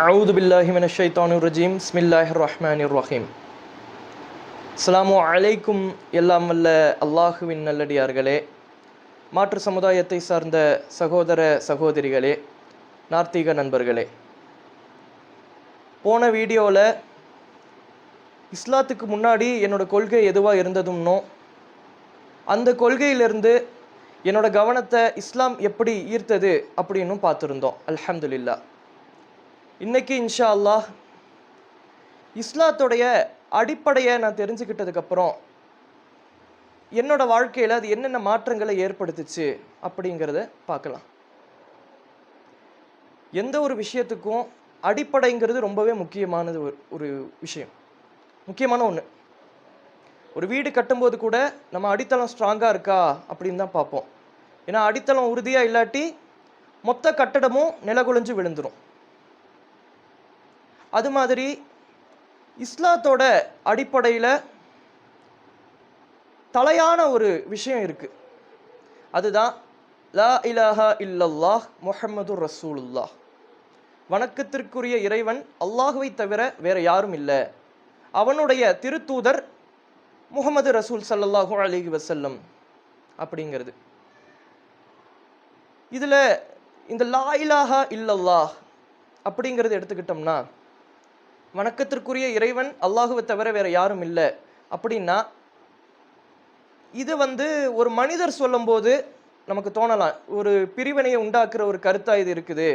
அவுது பில்லாஹி மினஷைத்தானு ரஜீம் ஸ்மில்லாஹ் ரஹ்மானிர் ரஹீம் அஸ்லாமு அலைக்கும் எல்லாம் வல்ல அல்லாஹுவின் நல்லடியார்களே. மாற்று சமுதாயத்தை சார்ந்த சகோதர சகோதரிகளே நார்த்திக நண்பர்களே. போன வீடியோவில் இஸ்லாத்துக்கு முன்னாடி என்னோடய கொள்கை எதுவாக இருந்ததும்னோ அந்த கொள்கையிலிருந்து என்னோடய கவனத்தை இஸ்லாம் எப்படி ஈர்த்தது அப்படின்னும் பார்த்துருந்தோம். அல்ஹம்துலில்லா இன்னைக்கு இன்ஷா அல்லாஹ் இஸ்லாத்துடைய அடிப்படையை நான் தெரிஞ்சுக்கிட்டதுக்கப்புறம் என்னோட வாழ்க்கையில் அது என்னென்ன மாற்றங்களை ஏற்படுத்துச்சு அப்படிங்கிறத பார்க்கலாம். எந்த ஒரு விஷயத்துக்கும் அடிப்படைங்கிறது ரொம்பவே முக்கியமானது ஒரு ஒரு விஷயம். முக்கியமான ஒன்று ஒரு வீடு கட்டும்போது கூட நம்ம அடித்தளம் ஸ்ட்ராங்காக இருக்கா அப்படின்னு தான் பார்ப்போம். ஏன்னா அடித்தளம் உறுதியாக இல்லாட்டி மொத்த கட்டடமும் நிலகுலைஞ்சு விழுந்துடும் அது மாதிரி இஸ்லாத்தோட அடிப்படையில் தலையான ஒரு விஷயம் இருக்குது அதுதான் லா இலாஹா இல்லல்லாஹ் முஹம்மது ரசூலுல்லா வணக்கத்திற்குரிய இறைவன் அல்லாஹுவை தவிர வேறு யாரும் இல்லை. அவனுடைய திருத்தூதர் முகமது ரசூல் சல்லாஹூ அலிஹி வசல்லம் அப்படிங்கிறது. இதில் இந்த லா இலாஹா இல்லல்லாஹ் அப்படிங்கிறது எடுத்துக்கிட்டோம்னா வணக்கத்திற்குரிய இறைவன் அல்லாஹுவை தவிர வேறு யாரும் இல்லை. அப்படின்னா இது வந்து ஒரு மனிதர் சொல்லும்போது நமக்கு தோணலாம். ஒரு பிரிவினையை உண்டாக்குற ஒரு கருத்தாக இது இருக்குது.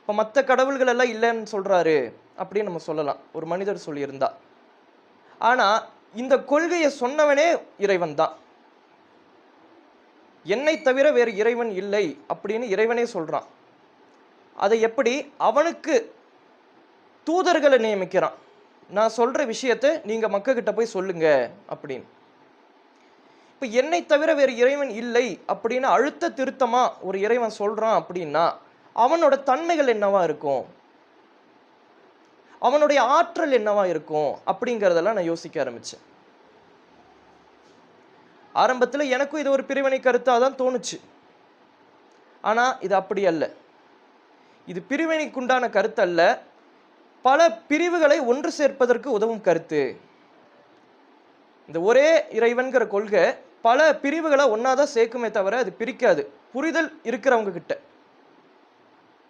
இப்போ மற்ற கடவுள்கள் எல்லாம் இல்லைன்னு சொல்கிறாரு அப்படின்னு நம்ம சொல்லலாம். ஒரு மனிதர் சொல்லியிருந்தா. ஆனால் இந்த கொள்கையை சொன்னவனே இறைவன் தான். என்னை தவிர வேறு இறைவன் இல்லை அப்படின்னு இறைவனே சொல்கிறான் அதை எப்படி? அவனுக்கு தூதர்களை நியமிக்கிறான். நான் சொல்கிற விஷயத்தை நீங்கள் மக்கள்கிட்ட போய் சொல்லுங்க அப்படின்னு. இப்போ என்னை தவிர வேறு இறைவன் இல்லை அப்படின்னு அழுத்த திருத்தமாக ஒரு இறைவன் சொல்கிறான் அப்படின்னா அவனோட தன்மைகள் என்னவா இருக்கும்? அவனுடைய ஆற்றல் என்னவா இருக்கும்? அப்படிங்கிறதெல்லாம் நான் யோசிக்க ஆரம்பித்தேன் ஆரம்பத்தில் எனக்கும் இது ஒரு பிரிவினை கருத்தாக தான் தோணுச்சு. ஆனால் இது அப்படி அல்ல. இது பிரிவினைக்குண்டான கருத்து அல்ல பல பிரிவுகளை ஒன்று சேர்ப்பதற்கு உதவும் கருத்து. இந்த ஒரே இறைவன்கிற கொள்கை பல பிரிவுகளை ஒன்றாதான் சேர்க்குமே தவிர அது பிரிக்காது. புரிதல் இருக்கிறவங்க கிட்ட.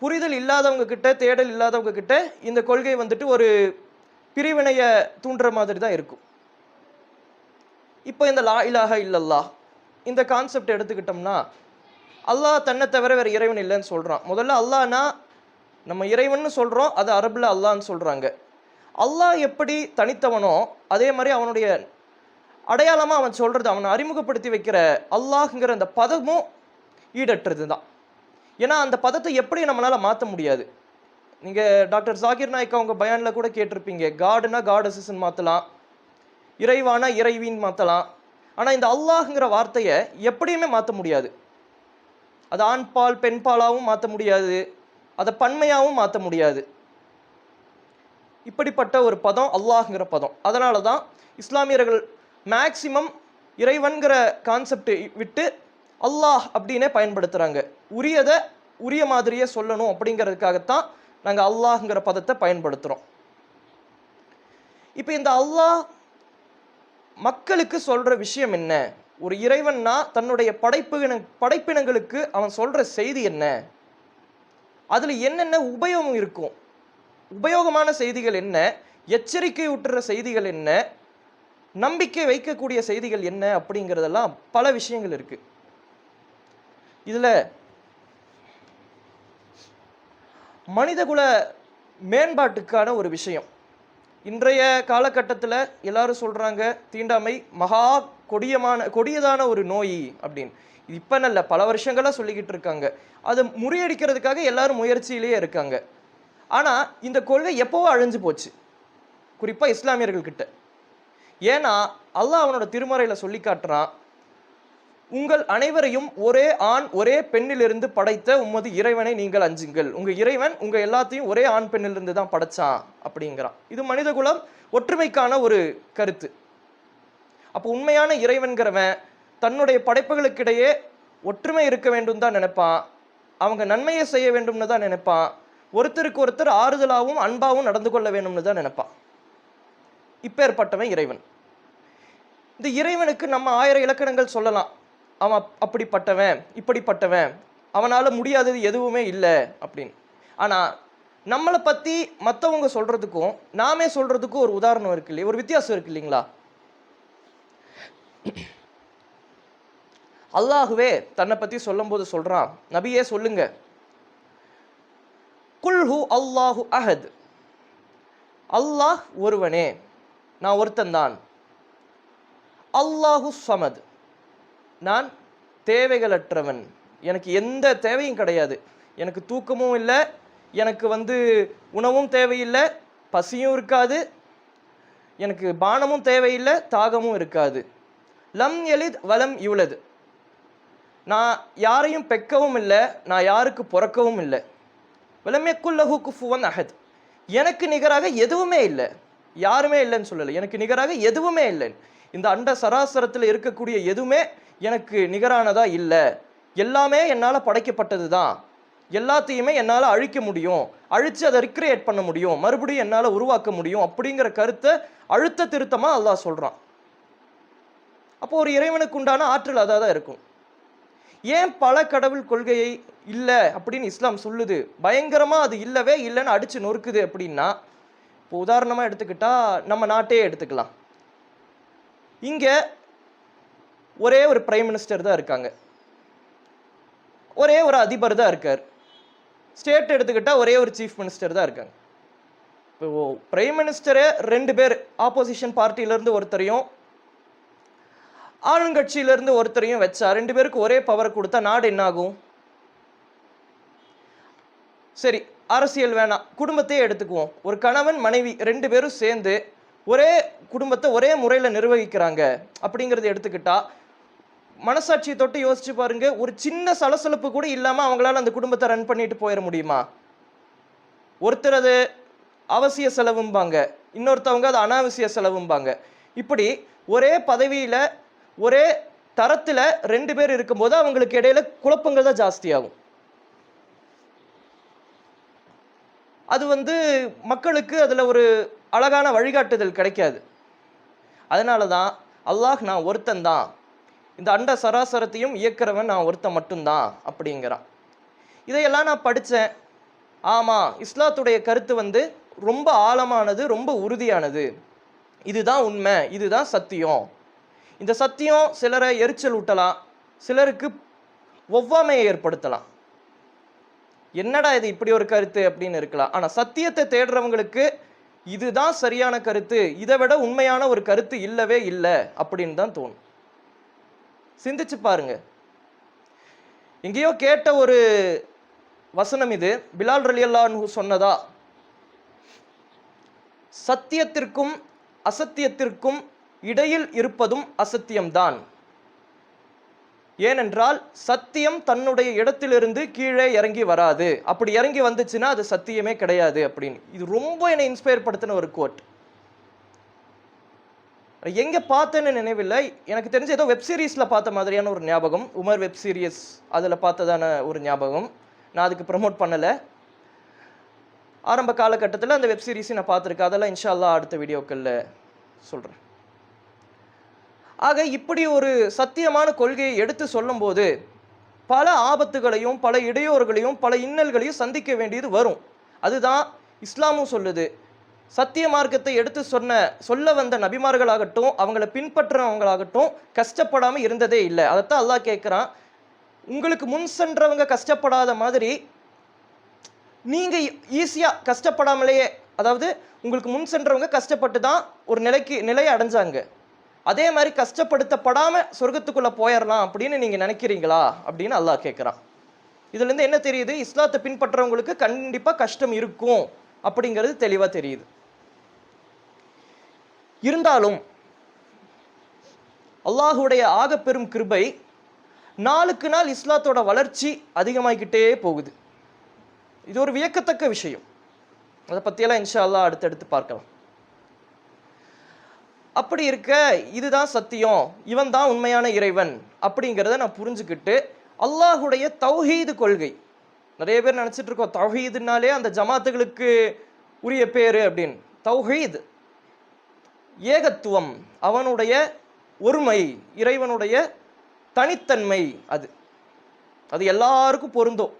புரிதல் இல்லாதவங்க கிட்ட தேடல் இல்லாதவங்க கிட்ட இந்த கொள்கை வந்துட்டு ஒரு பிரிவினையை தூண்டுற மாதிரி தான் இருக்கும். இப்போ இந்த லா இலாக இல்லல்லா இந்த கான்செப்ட் எடுத்துக்கிட்டோம்னா அல்லாஹ் தன்னை தவிர வேறு இறைவன் இல்லைன்னு சொல்கிறான் முதல்ல அல்லாஹ்னா நம்ம இறைவன்னு சொல்கிறோம் அது அரபில் அல்லாஹ்னு சொல்கிறாங்க அல்லாஹ் எப்படி தனித்தவனோ அதே மாதிரி அவனுடைய அடையாளமாக அவன் சொல்கிறது அவனை அறிமுகப்படுத்தி வைக்கிற அல்லாஹுங்கிற அந்த பதமும் ஈடற்றது தான் ஏன்னா அந்த பதத்தை எப்படி நம்மளால மாற்ற முடியாது? நீங்கள் டாக்டர் ஜாகிர் நாயக் அவங்க பயானில் கூட கேட்டிருப்பீங்க காடுனா காடசஸ்ன்னு மாற்றலாம் இறைவானா இறைவின்னு மாற்றலாம் ஆனால் இந்த அல்லாஹ்ங்கிற வார்த்தையை எப்படியுமே மாற்ற முடியாது. அது ஆண் பால் பெண் மாற்ற முடியாது. அதை பன்மையாகவும் மாற்ற முடியாது. இப்படிப்பட்ட ஒரு பதம் அல்லாஹ்ங்கிற பதம். அதனால தான் இஸ்லாமியர்கள் மேக்சிமம் இறைவன்கிற கான்செப்டை விட்டு அல்லாஹ் அப்படின்னே பயன்படுத்துகிறாங்க உரியதை உரிய மாதிரியே சொல்லணும் அப்படிங்கிறதுக்காகத்தான் நாங்கள் அல்லாஹ்ங்கிற பதத்தை பயன்படுத்துகிறோம் இப்போ இந்த அல்லாஹ் மக்களுக்கு சொல்கிற விஷயம் என்ன? ஒரு இறைவன்னா தன்னுடைய படைப்பு படைப்பினங்களுக்கு அவன் சொல்கிற செய்தி என்ன? அதில் என்னென்ன உபயோகம் இருக்கும்? உபயோகமான செய்திகள் என்ன? எச்சரிக்கை ஊட்டுற செய்திகள் என்ன? நம்பிக்கை வைக்கக்கூடிய செய்திகள் என்ன? அப்படிங்கிறதெல்லாம் பல விஷயங்கள் இருக்கு. இதுல மனிதகுல மேம்பாட்டுக்கான ஒரு விஷயம். இன்றைய காலகட்டத்தில் எல்லாரும் சொல்றாங்க தீண்டாமை மகா கொடியமான கொடியதான ஒரு நோய் அப்படின்னு. இப்போ நல்ல பல வருஷங்களாக சொல்லிக்கிட்டு இருக்காங்க. அதை முறியடிக்கிறதுக்காக எல்லாரும் முயற்சியிலேயே இருக்காங்க. ஆனால் இந்த கொள்கை எப்போவோ அழிஞ்சு போச்சு. குறிப்பாக இஸ்லாமியர்கள்கிட்ட ஏன்னா அல்லாஹ் அவனோட திருமறையில் சொல்லி காட்டுறான் உங்கள் அனைவரையும் ஒரே ஆண் ஒரே பெண்ணிலிருந்து படைத்த உமது இறைவனை நீங்கள் அஞ்சுங்கள். உங்கள் இறைவன் உங்கள் எல்லாத்தையும் ஒரே ஆண் பெண்ணிலிருந்து தான் படைச்சான் அப்படிங்கிறான். இது மனிதகுலம் ஒற்றுமைக்கான ஒரு கருத்து. அப்போ உண்மையான இறைவன்கிறவன் தன்னுடைய படைப்புகளுக்கிடையே ஒற்றுமை இருக்க வேண்டும் தான் நினைப்பான். அவங்க நன்மையை செய்ய வேண்டும்னு தான் நினைப்பான். ஒருத்தருக்கு ஒருத்தர் ஆறுதலாகவும் அன்பாகவும் நடந்து கொள்ள வேணும்னு தான் நினைப்பான். இப்பேற்பட்டவன் இறைவன். இந்த இறைவனுக்கு நம்ம ஆயிரம் இலக்கணங்கள் சொல்லலாம். அவன் அப்- அப்படிப்பட்டவன் இப்படிப்பட்டவன் அவனால் முடியாதது எதுவுமே இல்லை அப்படின்னு. ஆனால் நம்மளை பற்றி மற்றவங்க சொல்கிறதுக்கும் நாமே சொல்கிறதுக்கும் ஒரு உதாரணம் இருக்கு இல்லையா? ஒரு வித்தியாசம் இருக்கு இல்லைங்களா? அல்லாஹுவே தன்னை பற்றி சொல்லும்போது சொல்கிறான் நபியே சொல்லுங்க. குல்ஹு அல்லாஹு அஹத். அல்லாஹ் ஒருவனே நான் ஒருத்தன்தான் அல்லாஹு சமத். நான் தேவைகளற்றவன். எனக்கு எந்த தேவையும் கிடையாது. எனக்கு தூக்கமும் இல்லை எனக்கு வந்து உணவும் தேவையில்லை பசியும் இருக்காது. எனக்கு பானமும் தேவையில்லை தாகமும் இருக்காது. லம் எலித் வலம் இவ்வளது நான் யாரையும் பெக்கவும் இல்லை நான் யாருக்கு பிறக்கவும் இல்லை. விலமேக்குல்லஹு குஃபுவன் அஹத். எனக்கு நிகராக எதுவுமே இல்லை. யாருமே இல்லைன்னு சொல்லலை. எனக்கு நிகராக எதுவுமே இல்லை. இந்த அண்ட சராசரத்தில் இருக்கக்கூடிய எதுவுமே எனக்கு நிகரானதா இல்லை. எல்லாமே என்னால் படைக்கப்பட்டது தான். எல்லாத்தையுமே என்னால் அழிக்க முடியும். அழித்து அதை ரிக்ரியேட் பண்ண முடியும். மறுபடியும் என்னால் உருவாக்க முடியும் அப்படிங்கிற கருத்தை அழுத்த திருத்தமாக அல்லாஹ் சொல்கிறான் அப்போ ஒரு இறைவனுக்கு உண்டான ஆற்றல் அதாக தான் இருக்கும். ஏன் பல கடவுள் கொள்கையை இல்லை அப்படின்னு இஸ்லாம் சொல்லுது? பயங்கரமாக அது இல்லவே இல்லைன்னு அடித்து நொறுக்குது அப்படின்னா இப்போ உதாரணமாக எடுத்துக்கிட்டால் நம்ம நாட்டே எடுத்துக்கலாம். இங்கே ஒரே ஒரு பிரைம் மினிஸ்டர் தான் இருக்காங்க. ஒரே ஒரு அதிபர் தான் இருக்கார். ஸ்டேட் எடுத்துக்கிட்டால் ஒரே ஒரு சீஃப் மினிஸ்டர் தான் இருக்காங்க. இப்போ பிரைம் மினிஸ்டரே ரெண்டு பேர் ஆப்போசிஷன் பார்ட்டியிலேருந்து ஒருத்தரையும் ஆளுங்கட்சியிலேருந்து ஒருத்தரையும் வச்சா ரெண்டு பேருக்கு ஒரே பவர் கொடுத்தா நாடு என்னாகும்? சரி அரசியல் வேணாம். குடும்பத்தையே எடுத்துக்குவோம். ஒரு கணவன் மனைவி ரெண்டு பேரும் சேர்ந்து ஒரே குடும்பத்தை ஒரே முறையில் நிர்வகிக்கிறாங்க அப்படிங்கிறத எடுத்துக்கிட்டா மனசாட்சியை தொட்டு யோசிச்சு பாருங்க. ஒரு சின்ன சலசலப்பு கூட இல்லாமல் அவங்களால அந்த குடும்பத்தை ரன் பண்ணிட்டு போயிட முடியுமா? ஒருத்தர் அது அவசிய செலவும்பாங்க. இன்னொருத்தவங்க அது அனாவசிய செலவும்பாங்க. இப்படி ஒரே பதவியில ஒரே தரத்தில் ரெண்டு பேர் இருக்கும்போது அவங்களுக்கு இடையில குழப்பங்கள் தான் ஜாஸ்தியாகும். அது வந்து மக்களுக்கு அதில் ஒரு அழகான வழிகாட்டுதல் கிடைக்காது. அதனால தான் அல்லாஹ் நான் ஒருத்தன் தான். இந்த அண்ட சராசரத்தையும் இயக்கிறவன் நான் ஒருத்தன் மட்டும்தான் அப்படிங்கிறான். இதையெல்லாம் நான் படித்தேன் ஆமாம் இஸ்லாத்துடைய கருத்து வந்து ரொம்ப ஆழமானது ரொம்ப உறுதியானது. இதுதான் உண்மை இதுதான் சத்தியம். இந்த சத்தியம் சிலரை எரிச்சல் ஊட்டலாம் சிலருக்கு ஒவ்வாமையை ஏற்படுத்தலாம். என்னடா இது இப்படி ஒரு கருத்து அப்படின்னு இருக்கலாம். ஆனால் சத்தியத்தை தேடுறவங்களுக்கு இதுதான் சரியான கருத்து. இதை விட உண்மையான ஒரு கருத்து இல்லவே இல்லை அப்படின்னு தான் தோணும். சிந்திச்சு பாருங்க. எங்கேயோ கேட்ட ஒரு வசனம் இது. பிலால் ரலியல்லான்னு சொன்னதா? சத்தியத்திற்கும் அசத்தியத்திற்கும் இடையில் இருப்பதும் அசத்தியம்தான். ஏனென்றால் சத்தியம் தன்னுடைய இடத்திலிருந்து கீழே இறங்கி வராது. அப்படி இறங்கி வந்துச்சுன்னா அது சத்தியமே கிடையாது அப்படின்னு. இது ரொம்ப என்னை இன்ஸ்பயர் படுத்தின ஒரு கோட் எங்க பார்த்தேன்னு நினைவில்லை. எனக்கு தெரிஞ்ச ஏதோ வெப் சீரிஸில் பார்த்த மாதிரியான ஒரு ஞாபகம். உமர் வெப் சீரியஸ் அதில் பார்த்ததான ஒரு ஞாபகம். நான் அதுக்கு ப்ரமோட் பண்ணலை. ஆரம்ப காலகட்டத்தில் அந்த வெப் சீரிஸை நான் பார்த்துருக்கேன். அதெல்லாம் இன்ஷால்லா அடுத்த வீடியோக்களில் சொல்கிறேன் ஆக இப்படி ஒரு சத்தியமான கொள்கையை எடுத்து சொல்லும்போது பல ஆபத்துகளையும் பல இடையூறுகளையும் பல இன்னல்களையும் சந்திக்க வேண்டியது வரும். அதுதான் இஸ்லாமும் சொல்லுது. சத்திய மார்க்கத்தை எடுத்து சொன்ன சொல்ல வந்த நபிமார்களாகட்டும் அவங்கள பின்பற்றுறவங்களாகட்டும் கஷ்டப்படாமல் இருந்ததே இல்லை. அதைத்தான் அல்லாஹ் கேட்குறான் உங்களுக்கு முன் சென்றவங்க கஷ்டப்படாத மாதிரி நீங்கள் ஈஸியாக கஷ்டப்படாமலேயே அதாவது உங்களுக்கு முன் சென்றவங்க கஷ்டப்பட்டு தான் ஒரு நிலைக்கு நிலையை அடைஞ்சாங்க. அதே மாதிரி கஷ்டப்படுத்தப்படாமல் சொர்க்கத்துக்குள்ளே போயிடலாம் அப்படின்னு நீங்கள் நினைக்கிறீங்களா அப்படின்னு அல்லாஹ் கேட்குறான் இதுலேருந்து என்ன தெரியுது? இஸ்லாத்தை பின்பற்றவங்களுக்கு கண்டிப்பாக கஷ்டம் இருக்கும் அப்படிங்கிறது தெளிவாக தெரியுது. இருந்தாலும் அல்லாஹுடைய ஆகப்பெரும் கிருபை நாளுக்கு நாள் இஸ்லாத்தோட வளர்ச்சி அதிகமாகிக்கிட்டே போகுது. இது ஒரு வியக்கத்தக்க விஷயம். அதை பற்றியெல்லாம் இன்ஷா அல்லாஹ் அடுத்தடுத்து பார்க்கலாம். அப்படி இருக்க இதுதான் சத்தியம் இவன் தான் உண்மையான இறைவன் அப்படிங்கிறத நான் புரிஞ்சுக்கிட்டு அல்லாஹுடைய தௌஹீது கொள்கை. நிறைய பேர் நினச்சிட்டு இருக்கோம் தௌஹீதுனாலே அந்த ஜமாத்துகளுக்கு உரிய பேர் அப்படின்னு. தௌஹீத் ஏகத்துவம் அவனுடைய ஒருமை இறைவனுடைய தனித்தன்மை அது. அது எல்லாருக்கும் பொருந்தும்.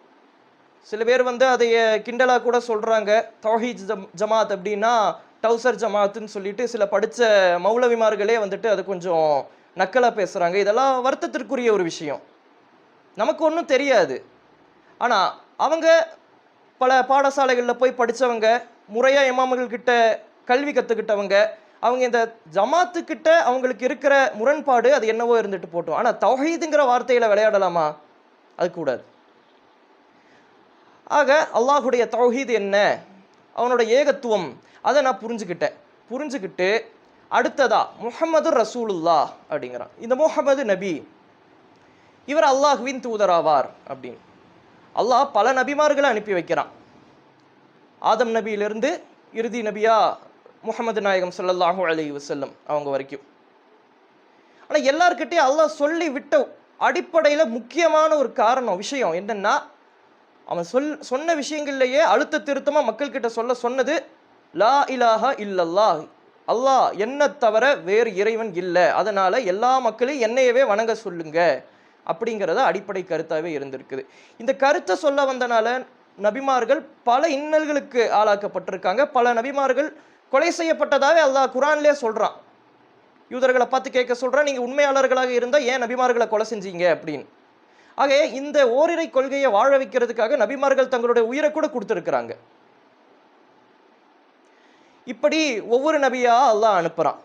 சில பேர் வந்து அதைய கிண்டலாக கூட சொல்கிறாங்க தௌஹீத் ஜம் ஜமாத் அப்படின்னா டவுசர் ஜமாத்துன்னு சொல்லிட்டு சில படித்த மௌலவிமார்களே வந்துட்டு அது கொஞ்சம் நக்கலாக பேசுகிறாங்க இதெல்லாம் வருத்தத்திற்குரிய ஒரு விஷயம். நமக்கு ஒன்றும் தெரியாது. ஆனால் அவங்க பல பாடசாலைகளில் போய் படித்தவங்க முறையாக இமாமகள்கிட்ட கல்வி கற்றுக்கிட்டவங்க அவங்க இந்த ஜமாத்துக்கிட்ட அவங்களுக்கு இருக்கிற முரண்பாடு அது என்னவோ இருந்துட்டு போட்டோம். ஆனால் தௌஹீதுங்கிற வார்த்தையில் விளையாடலாமா? அது கூடாது. ஆக அல்லாஹுடைய தௌஹீது என்ன? அவனோட ஏகத்துவம் அதை நான் புரிஞ்சுக்கிட்டேன். புரிஞ்சுக்கிட்டு அடுத்ததா முகமது ரசூலுல்லா அப்படிங்கிறான். இந்த முகமது நபி இவர் அல்லாஹுவின் தூதராவார் அப்படின்னு. அல்லாஹ் பல நபிமார்களை அனுப்பி வைக்கிறான். ஆதம் நபியிலிருந்து இறுதி நபியா முகமது நாயகம் சொல்லல்லாஹூ அலி வசல்லம் அவங்க வரைக்கும். ஆனால் எல்லார்கிட்டயும் அல்லாஹ் சொல்லி விட்ட அடிப்படையில் முக்கியமான ஒரு காரணம் விஷயம் என்னென்னா அவன் சொல் சொன்ன விஷயங்கள்லேயே அழுத்த திருத்தமாக மக்கள்கிட்ட சொல்ல சொன்னது லா இலாஹா இல்லல்லாஹ். அல்லாஹ் என்ன தவிர வேறு இறைவன் இல்லை. அதனால் எல்லா மக்களையும் என்னையவே வணங்க சொல்லுங்க. அப்படிங்கிறத அடிப்படை கருத்தாகவே இருந்திருக்குது. இந்த கருத்தை சொல்ல வந்தனால நபிமார்கள் பல இன்னல்களுக்கு ஆளாக்கப்பட்டிருக்காங்க. பல நபிமார்கள் கொலை செய்யப்பட்டதாகவே அல்லாஹ் குரான்லேயே சொல்கிறான் யூதர்களை பார்த்து கேட்க சொல்கிறான் நீங்கள் உண்மையாளர்களாக இருந்தால் ஏன் நபிமார்களை கொலை செஞ்சீங்க? அப்படின்னு. ஆக இந்த ஓரிரை கொள்கையை வாழ வைக்கிறதுக்காக நபிமார்கள் தங்களுடைய உயிரை கூட கொடுத்துருக்குறாங்க. இப்படி ஒவ்வொரு நபியா அல்லாஹ் அனுப்புறான்.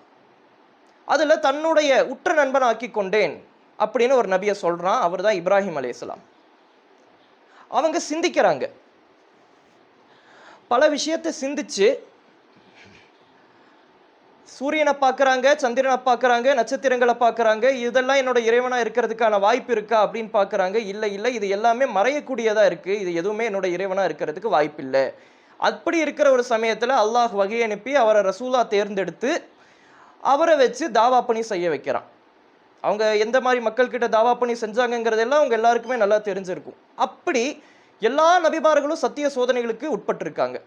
அதுல தன்னுடைய உற்ற நண்பன் ஆக்கி கொண்டேன் அப்படின்னு ஒரு நபியை சொல்றான் அவர் தான் இப்ராஹிம் அலையாம் அவங்க சிந்திக்கிறாங்க. பல விஷயத்தை சிந்திச்சு சூரியனை பார்க்கறாங்க சந்திரனை பார்க்கறாங்க நட்சத்திரங்களை பார்க்கறாங்க இதெல்லாம் என்னோட இறைவனா இருக்கிறதுக்கான வாய்ப்பு இருக்கா அப்படின்னு பார்க்குறாங்க. இல்லை இல்லை இது எல்லாமே மறையக்கூடியதா இருக்கு. இது எதுவுமே என்னோட இறைவனா இருக்கிறதுக்கு வாய்ப்பு இல்லை அப்படி இருக்கிற ஒரு சமயத்தில் அல்லாஹ் வகை அனுப்பி அவரை ரசூலா தேர்ந்தெடுத்து அவரை வச்சு தாவா பணி செய்ய வைக்கிறான். அவங்க எந்த மாதிரி மக்கள்கிட்ட தாவா பணி செஞ்சாங்கங்கிறதெல்லாம் அவங்க எல்லாருக்குமே நல்லா தெரிஞ்சிருக்கும். அப்படி எல்லா நபிமார்களும் சத்திய சோதனைகளுக்கு உட்பட்டிருக்காங்க.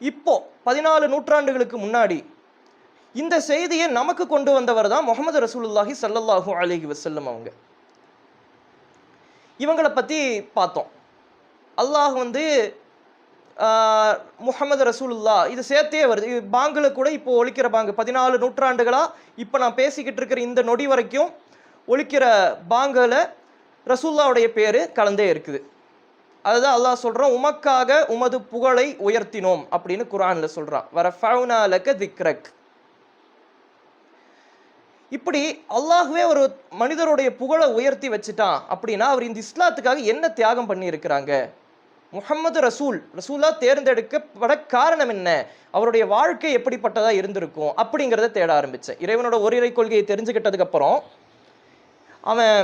இப்போ பதினாலு நூற்றாண்டுகளுக்கு முன்னாடி இந்த செய்தியை நமக்கு கொண்டு வந்தவர் தான் முகமது ரசூலுல்லாஹி சல்லல்லாஹு அலிஹி வசல்லம் அவங்க. இவங்களை பற்றி பார்த்தோம். அல்லாஹ் வந்து முகமது முஹம்மது ரசூலுல்லா இது சேர்த்தே வருது. இது கூட இப்போ ஒழிக்கிற பாங்கு. பதினாலு நூற்றாண்டுகளாக இப்போ நான் பேசிக்கிட்டு இருக்கிற இந்த நொடி வரைக்கும் ஒழிக்கிற பாங்கில் ரசூல்லாவுடைய பேர் கலந்தே இருக்குது. அதுதான் அல்லாஹ் சொல்கிறோம் உமக்காக உமது புகழை உயர்த்தினோம் அப்படின்னு குரானில் சொல்கிறான் வர ஃபவுனாலக திக்ரக். இப்படி அல்லாஹுவே ஒரு மனிதருடைய புகழை உயர்த்தி வச்சுட்டான் அப்படின்னா அவர் இந்த இஸ்லாத்துக்காக என்ன தியாகம் பண்ணியிருக்கிறாங்க? முகமது ரசூல் ரசூலா தேர்ந்தெடுக்கப்பட காரணம் என்ன அவருடைய வாழ்க்கை எப்படிப்பட்டதா இருந்திருக்கும் அப்படிங்கிறத தேட ஆரம்பிச்சேன் இறைவனோட ஒரு இறை கொள்கையை தெரிஞ்சுக்கிட்டதுக்கு அப்புறம் அவன்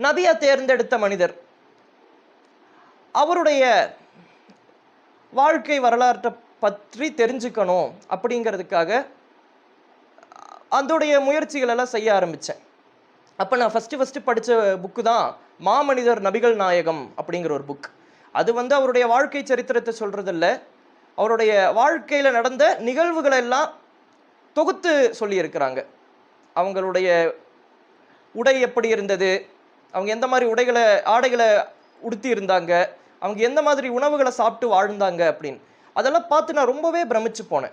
நபியா தேர்ந்தெடுத்த மனிதர் அவருடைய வாழ்க்கை வரலாற்றை பற்றி தெரிஞ்சுக்கணும் அப்படிங்கிறதுக்காக அதோடைய முயற்சிகள் எல்லாம் செய்ய ஆரம்பித்தேன் அப்போ நான் ஃபஸ்ட்டு ஃபஸ்ட்டு படித்த புக்கு தான் மாமனிதர் நபிகள் நாயகம் அப்படிங்கிற ஒரு புக் அது வந்து அவருடைய வாழ்க்கை சரித்திரத்தை சொல்கிறதில்ல அவருடைய வாழ்க்கையில் நடந்த நிகழ்வுகளை எல்லாம் தொகுத்து சொல்லியிருக்கிறாங்க. அவங்களுடைய உடை எப்படி இருந்தது? அவங்க எந்த மாதிரி உடைகளை ஆடைகளை உடுத்தி இருந்தாங்க? அவங்க எந்த மாதிரி உணவுகளை சாப்பிட்டு வாழ்ந்தாங்க அப்படின்னு. அதெல்லாம் பார்த்து நான் ரொம்பவே பிரமிச்சு போனேன்.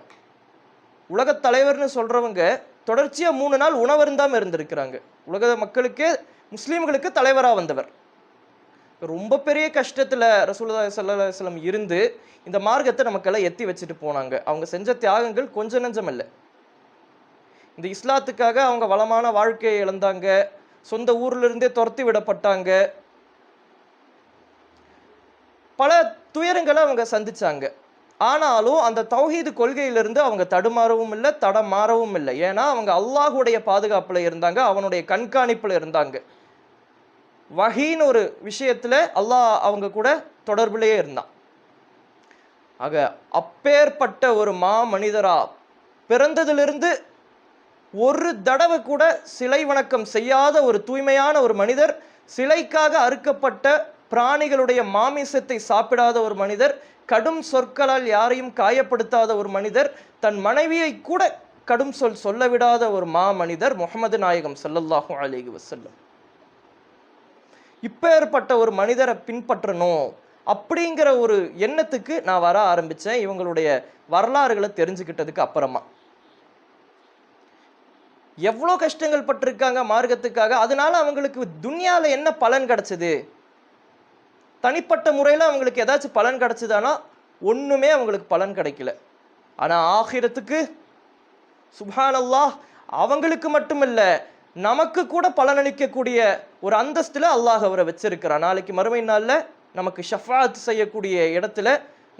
உலகத் தலைவர்னு சொல்கிறவங்க தொடர்ச்சியாக மூணு நாள் உணவருந்தாமல் இருந்திருக்கிறாங்க. உலக மக்களுக்கே முஸ்லீம்களுக்கு தலைவராக வந்தவர். ரொம்ப பெரிய கஷ்டத்தில் ரசூல்லா ஸல்லல்லாஹு இருந்து இந்த மார்க்கத்தை நமக்கெல்லாம் எத்தி வச்சுட்டு போனாங்க. அவங்க செஞ்ச தியாகங்கள் கொஞ்ச நஞ்சம் இல்லை இந்த இஸ்லாத்துக்காக அவங்க வளமான வாழ்க்கையை இழந்தாங்க. சொந்த ஊர்லேருந்தே துரத்தி விடப்பட்டாங்க. பல துயரங்களை அவங்க சந்திச்சாங்க. ஆனாலும் அந்த தௌஹீது கொள்கையிலிருந்து அவங்க தடுமாறவும் இல்லை தடம் மாறவும் இல்லை. ஏன்னா அவங்க அல்லாஹுடைய பாதுகாப்பில் இருந்தாங்க அவனுடைய கண்காணிப்பில் இருந்தாங்க. வகின்னு ஒரு விஷயத்தில் அல்லாஹ் அவங்க கூட தொடர்பிலேயே இருந்தான். ஆக அப்பேற்பட்ட ஒரு மா மனிதரா பிறந்ததிலிருந்து ஒரு தடவை கூட சிலை வணக்கம் செய்யாத ஒரு தூய்மையான ஒரு மனிதர் சிலைக்காக அறுக்கப்பட்ட பிராணிகளுடைய மாமிசத்தை சாப்பிடாத ஒரு மனிதர் கடும் சொற்களால் யாரையும் காயப்படுத்தாத ஒரு மனிதர் தன் மனைவியை கூட கடும் சொல் சொல்ல விடாத ஒரு மா மனிதர் முகமது நாயகம் ஸல்லல்லாஹு அலைஹி இப்போ இப்பேற்பட்ட ஒரு மனிதரை பின்பற்றணும் அப்படிங்கிற ஒரு எண்ணத்துக்கு நான் வர ஆரம்பித்தேன் இவங்களுடைய வரலாறுகளை தெரிஞ்சுக்கிட்டதுக்கு அப்புறமா. எவ்வளோ கஷ்டங்கள் பட்டிருக்காங்க மார்க்கத்துக்காக. அதனால அவங்களுக்கு துனியாவில் என்ன பலன் கிடச்சிது? தனிப்பட்ட முறையில் அவங்களுக்கு ஏதாச்சும் பலன் கிடச்சிதானா? ஒன்றுமே அவங்களுக்கு பலன் கிடைக்கல. ஆனால் ஆகிரத்துக்கு சுபானல்லா அவங்களுக்கு மட்டுமல்ல நமக்கு கூட பலனளிக்கக்கூடிய ஒரு அந்தஸ்தில் அல்லாஹ் அவரை வச்சிருக்கிறான். நாளைக்கு மறுமை நாளில் நமக்கு ஷஃபாத் செய்யக்கூடிய இடத்துல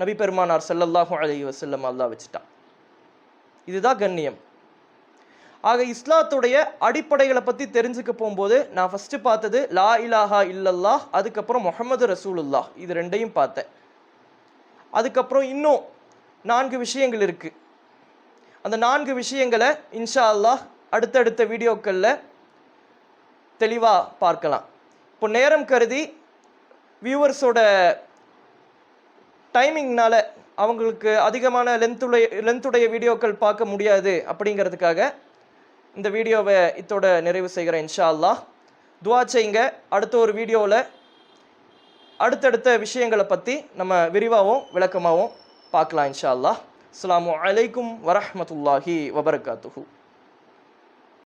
நபி பெருமானார் செல்லல்லாஹும் அலைஹி வசல்லம் அல்லாஹ் வச்சுட்டான். இதுதான் கண்ணியம். ஆக இஸ்லாத்துடைய அடிப்படைகளை பற்றி தெரிஞ்சுக்க போகும்போது நான் ஃபஸ்ட்டு பார்த்தது லா இலாஹா இல்லல்லா அதுக்கப்புறம் முகமது ரசூலுல்லா இது ரெண்டையும் பார்த்தேன். அதுக்கப்புறம் இன்னும் நான்கு விஷயங்கள் இருக்குது அந்த நான்கு விஷயங்களை இன்ஷா அல்லாஹ் அடுத்தடுத்த வீடியோக்களில் தெளிவாக பார்க்கலாம். இப்போ நேரம் கருதி வியூவர்ஸோட டைமிங்னால அவங்களுக்கு அதிகமான லென்த்துடைய லென்த்துடைய வீடியோக்கள் பார்க்க முடியாது அப்படிங்கிறதுக்காக இந்த வீடியோவை இத்தோட நிறைவு செய்கிறேன் இன்ஷா அல்லாஹ் துவா செய்யுங்க. அடுத்த ஒரு வீடியோவில் அடுத்தடுத்த விஷயங்களை பற்றி நம்ம விரிவாகவும் விளக்கமாகவும் பார்க்கலாம் இன்ஷா அல்லாஹ் அஸ்லாம் அலைக்கும் வரமத்துல்லாஹி வபர்காத்துஹூ.